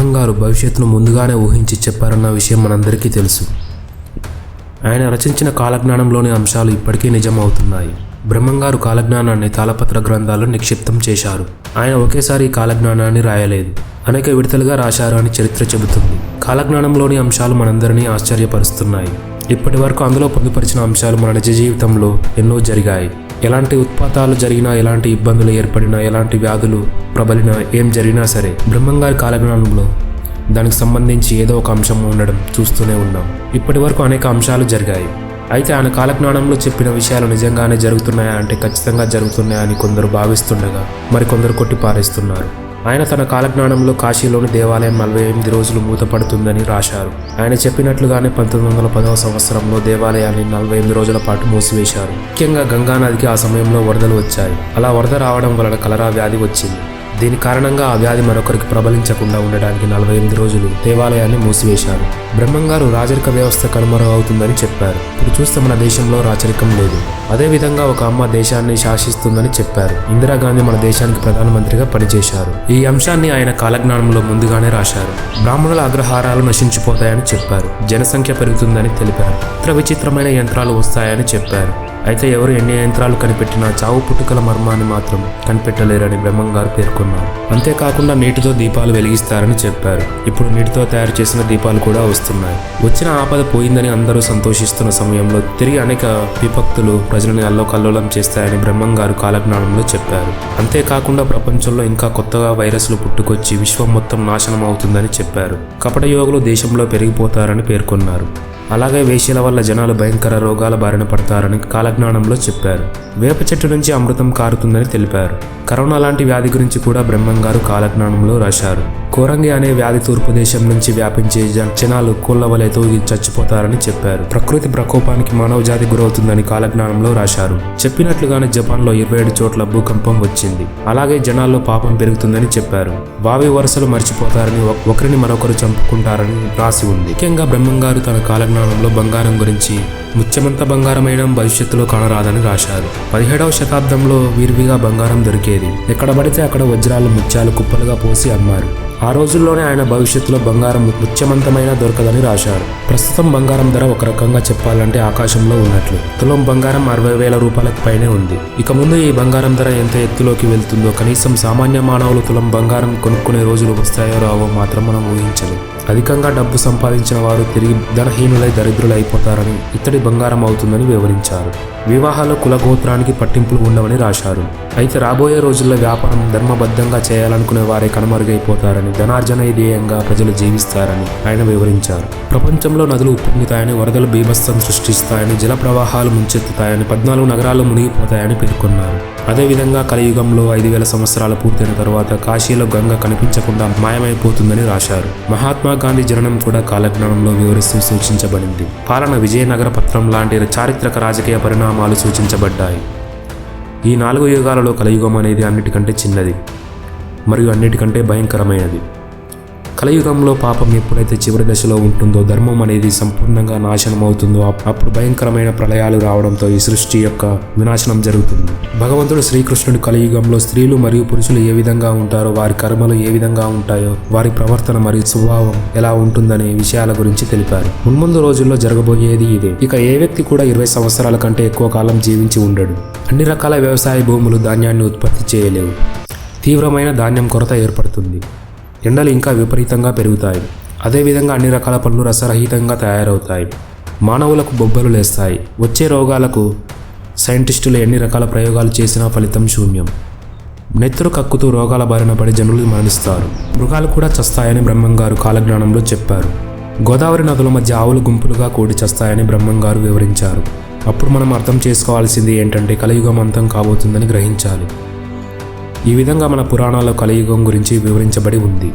గారు భవిష్యత్తును ముందుగానే ఊహించి చెప్పారన్న విషయం మనందరికీ తెలుసు. ఆయన రచించిన కాలజ్ఞానంలోని అంశాలు ఇప్పటికీ నిజమవుతున్నాయి. బ్రహ్మంగారు కాలజ్ఞానాన్ని తాళపత్ర గ్రంథాల్లో నిక్షిప్తం చేశారు. ఆయన ఒకేసారి ఈ కాలజ్ఞానాన్ని రాయలేదు. అనేక విడతలుగా రాశారు అని చరిత్ర చెబుతుంది. కాలజ్ఞానంలోని అంశాలు మనందరినీ ఆశ్చర్యపరుస్తున్నాయి. ఇప్పటి వరకు అందులో పొందుపరిచిన అంశాలు మన నిజ జీవితంలో ఎన్నో జరిగాయి. ఎలాంటి ఉత్పాతాలు జరిగినా ఎలాంటి ఇబ్బందులు ఏర్పడినా ఎలాంటి వ్యాధులు ప్రబలినా ఏం జరిగినా సరే బ్రహ్మంగారి కాలజ్ఞానంలో దానికి సంబంధించి ఏదో ఒక అంశం ఉండడం చూస్తూనే ఉన్నాం. ఇప్పటి వరకు అనేక అంశాలు జరిగాయి. అయితే ఆయన కాలజ్ఞానంలో చెప్పిన విషయాలు నిజంగానే జరుగుతున్నాయా అంటే ఖచ్చితంగా జరుగుతున్నాయా అని కొందరు భావిస్తుండగా మరికొందరు కొట్టి పారేస్తున్నారు ఆయన తన కాలజ్ఞానంలో కాశీలోని దేవాలయం నలభై ఎనిమిది రోజులు మూతపడుతుందని రాశారు. ఆయన చెప్పినట్లుగానే పంతొమ్మిది వందల పదవ సంవత్సరంలో దేవాలయాన్ని నలభై ఎనిమిది రోజుల పాటు మూసివేశారు. ముఖ్యంగా గంగానదికి ఆ సమయంలో వరదలు వచ్చాయి. అలా వరద రావడం వలన కలరా వ్యాధి వచ్చింది. దీని కారణంగా ఆ వ్యాధి మరొకరికి ప్రబలించకుండా ఉండడానికి నలభై ఎనిమిది రోజులు దేవాలయాన్ని మూసివేశారు. బ్రహ్మంగారు రాజరిక వ్యవస్థ కనుమరుగవుతుందని చెప్పారు. ఇప్పుడు చూస్తే మన దేశంలో రాచరికం లేదు. అదేవిధంగా ఒక అమ్మ దేశాన్ని శాసిస్తుందని చెప్పారు. ఇందిరాగాంధీ మన దేశానికి ప్రధానమంత్రిగా పనిచేశారు. ఈ అంశాన్ని ఆయన కాలజ్ఞానంలో ముందుగానే రాశారు. బ్రాహ్మణుల అగ్రహారాలు నశించిపోతాయని చెప్పారు. జనసంఖ్య పెరుగుతుందని తెలిపారు. ఇతర విచిత్రమైన యంత్రాలు వస్తాయని చెప్పారు. అయితే ఎవరు ఎన్ని యంత్రాలు కనిపెట్టినా చావు పుట్టుకల మర్మాన్ని మాత్రం కనిపెట్టలేరని బ్రహ్మంగారు పేర్కొన్నారు. అంతేకాకుండా నీటితో దీపాలు వెలిగిస్తారని చెప్పారు. ఇప్పుడు నీటితో తయారు చేసిన దీపాలు కూడా వస్తున్నాయి. వచ్చిన ఆపద పోయిందని అందరూ సంతోషిస్తున్న సమయంలో తిరిగి అనేక విపక్తులు ప్రజలని అల్లోకల్లోలం చేస్తాయని బ్రహ్మంగారు కాలజ్ఞానంలో చెప్పారు. అంతేకాకుండా ప్రపంచంలో ఇంకా కొత్తగా వైరస్లు పుట్టుకొచ్చి విశ్వం మొత్తం నాశనం అవుతుందని చెప్పారు. కపట యోగులు దేశంలో పెరిగిపోతారని పేర్కొన్నారు. అలాగే వేశ్యల వల్ల జనాలు భయంకర రోగాల బారిన పడతారని కాలజ్ఞానంలో చెప్పారు. వేప చెట్టు నుంచి అమృతం కారుతుందని తెలిపారు. కరోనా లాంటి వ్యాధి గురించి కూడా బ్రహ్మంగారు కాలజ్ఞానంలో రాశారు. కోరంగి అనే వ్యాధి తూర్పు దేశం నుంచి వ్యాపించే జనాలు కోళ్ళ వలె తోగి చచ్చిపోతారని చెప్పారు. ప్రకృతి ప్రకోపానికి మానవ జాతి గురవుతుందని కాలజ్ఞానంలో రాశారు. చెప్పినట్లుగానే జపాన్లో ఇరవై ఏడు చోట్ల భూకంపం వచ్చింది. అలాగే జనాల్లో పాపం పెరుగుతుందని చెప్పారు. వావి వరుసలు మర్చిపోతారని ఒకరిని మరొకరు చంపుకుంటారని రాసి ఉంది. ముఖ్యంగా బ్రహ్మంగారు తన కాలజ్ఞానం పురాణంలో బంగారం గురించి ముత్యమంత బంగారమైన భవిష్యత్తులో కానరాదని రాశారు. పదిహేడవ శతాబ్దంలో వీరివిగా బంగారం దొరికేది. ఎక్కడ పడితే అక్కడ వజ్రాలు ముత్యాలు కుప్పలుగా పోసి అమ్మారు. ఆ రోజుల్లోనే ఆయన భవిష్యత్తులో బంగారం ముత్యమంతమైన దొరకదని రాశారు. ప్రస్తుతం బంగారం ధర ఒక రకంగా చెప్పాలంటే ఆకాశంలో ఉన్నట్లు. తులం బంగారం అరవై వేల రూపాయలకు పైనే ఉంది. ఇక ముందు ఈ బంగారం ధర ఎంత ఎత్తులోకి వెళ్తుందో కనీసం సామాన్య మానవులు తులం బంగారం కొనుక్కునే రోజులు వస్తాయో రావో మాత్రం మనం ఊహించలేదు అధికంగా డబ్బు సంపాదించిన వారు తిరిగి ధనహీనులై దరిద్రులు అయిపోతారని ఇత్తడి బంగారం అవుతుందని వివరించారు. వివాహాలు కులగోత్రానికి పట్టింపులు ఉండవని రాశారు. అయితే రాబోయే రోజుల్లో వ్యాపారం ధర్మబద్ధంగా చేయాలనుకునే వారే కనుమరుగైపోతారని ధనార్జన ధ్యేయంగా ప్రజలు జీవిస్తారని ఆయన వివరించారు. ప్రపంచంలో నదులు ఉప్పొంగుతాయని వరదలు బీభత్సం సృష్టిస్తాయని జల ప్రవాహాలు ముంచెత్తుతాయని పద్నాలుగు నగరాలు మునిగిపోతాయని పేర్కొన్నారు. అదేవిధంగా కలియుగంలో ఐదు వేల సంవత్సరాలు పూర్తయిన తరువాత కాశీలో గంగ కనిపించకుండా మాయమైపోతుందని రాశారు. మహాత్మా గాంధీ జననం కూడా కాలజ్ఞానంలో వివరిస్తూ సూచించబడింది. పాలన విజయనగర పత్రం లాంటి చారిత్రక రాజకీయ పరిణామాలు సూచించబడ్డాయి. ఈ నాలుగు యుగాలలో కలియుగం అనేది అన్నిటికంటే చిన్నది మరియు అన్నిటికంటే భయంకరమైనది. కలయుగంలో పాపం ఎప్పుడైతే చివరి దశలో ఉంటుందో ధర్మం అనేది సంపూర్ణంగా నాశనం అవుతుందో అప్- అప్పుడు భయంకరమైన ప్రళయాలు రావడంతో ఈ సృష్టి యొక్క వినాశనం జరుగుతుంది. భగవంతుడు శ్రీకృష్ణుడు కలియుగంలో స్త్రీలు మరియు పురుషులు ఏ విధంగా ఉంటారో వారి కర్మలు ఏ విధంగా ఉంటాయో వారి ప్రవర్తన మరియు స్వభావం ఎలా ఉంటుందనే విషయాల గురించి తెలిపారు. మున్ముందు రోజుల్లో జరగబోయేది ఇదే. ఇక ఏ వ్యక్తి కూడా ఇరవై సంవత్సరాల కంటే ఎక్కువ కాలం జీవించి ఉండడు. అన్ని రకాల వ్యవసాయ భూములు ధాన్యాన్ని ఉత్పత్తి చేయలేవు. తీవ్రమైన ధాన్యం కొరత ఏర్పడుతుంది. ఎండలు ఇంకా విపరీతంగా పెరుగుతాయి. అదేవిధంగా అన్ని రకాల పళ్ళు రసరహితంగా తయారవుతాయి. మానవులకు బొబ్బలు లేస్తాయి. వచ్చే రోగాలకు సైంటిస్టులు ఎన్ని రకాల ప్రయోగాలు చేసినా ఫలితం శూన్యం. నెత్తురు కక్కుతూ రోగాల బారిన పడి జనులు మరణిస్తారు. మృగాలు కూడా చస్తాయని బ్రహ్మంగారు కాలజ్ఞానంలో చెప్పారు. గోదావరి నదుల మధ్య ఆవులు గుంపులుగా కూడి చస్తాయని బ్రహ్మంగారు వివరించారు. అప్పుడు మనం అర్థం చేసుకోవాల్సింది ఏంటంటే కలియుగం అంతం కాబోతుందని గ్రహించాలి. ఈ విధంగా మన పురాణాల కలియుగం గురించి వివరించబడి ఉంది.